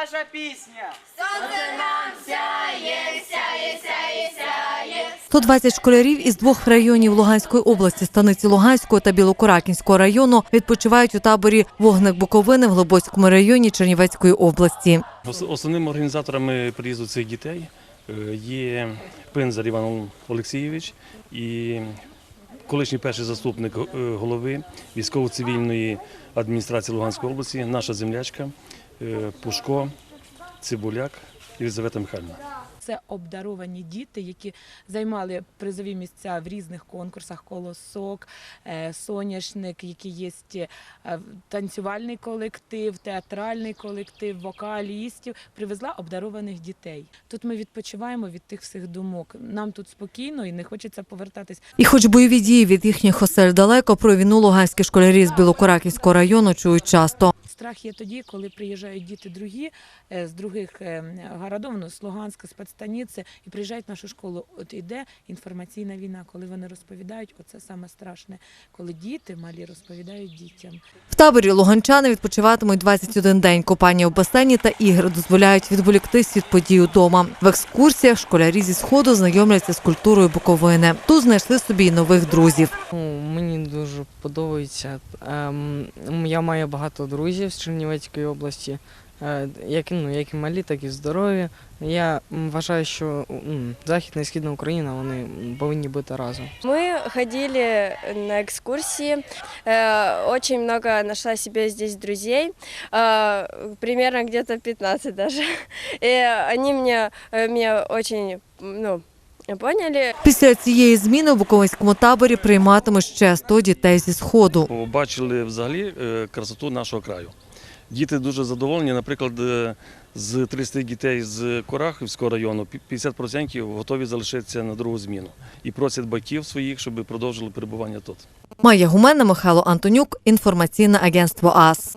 ваша пісня. 120 школярів із двох районів Луганської області, станиці Луганського та Білокуракінського району відпочивають у таборі Вогник Буковини в Глибоцькому районі Чернівецької області. Основними організаторами приїзду цих дітей е, є Пинзар Іван Олексійович і колишній перший заступник е, голови військово-цивільної адміністрації Луганської області, наша землячка Пушко Цибуляк Єлизавета Михайлівна. Це обдаровані діти, які займали призові місця в різних конкурсах: колосок, е, соняшник, які є е, танцювальний колектив, театральний колектив, вокалістів. Привезла обдарованих дітей. Тут ми відпочиваємо від тих всіх думок. Нам тут спокійно і не хочеться повертатись. І хоч бойові дії від їхніх осель далеко, про війну луганські школярі з Білокуракінського району чують часто. Страх є тоді, коли приїжджають діти другі е, з других е, городов, ну, з Луганська, з підстаниці, і приїжджають в нашу школу. От іде інформаційна війна, коли вони розповідають, оце саме страшне, коли діти малі розповідають дітям. В таборі луганчани відпочиватимуть 21 день. Купання у басейні та ігри дозволяють відволіктись від подій удома. В екскурсіях школярі зі сходу знайомляться з культурою Буковини. Тут знайшли собі й нових друзів. Ну, мені дуже подобається. Ем, я маю багато друзів з Чернівецької області, е, як, ну, як і малі, так і здорові. Я м, вважаю, що м, Західна і Східна Україна вони повинні бути разом. Мы ходили на экскурсии, э, очень много нашла себе здесь друзей, э, примерно где-то 15 даже. И они мне, э, меня очень, ну, поняли. Після цієї зміни у Буковинському таборі прийматимуть ще 100 дітей зі сходу. Побачили взагалі е, красоту нашого краю. Діти дуже задоволені. Наприклад, е, з 30 дітей з Корахівського району пі- 50% готові залишитися на другу зміну і просять батьків своїх, щоб продовжили перебування тут. Майя Гумена, Михайло Антонюк, інформаційне агентство АС.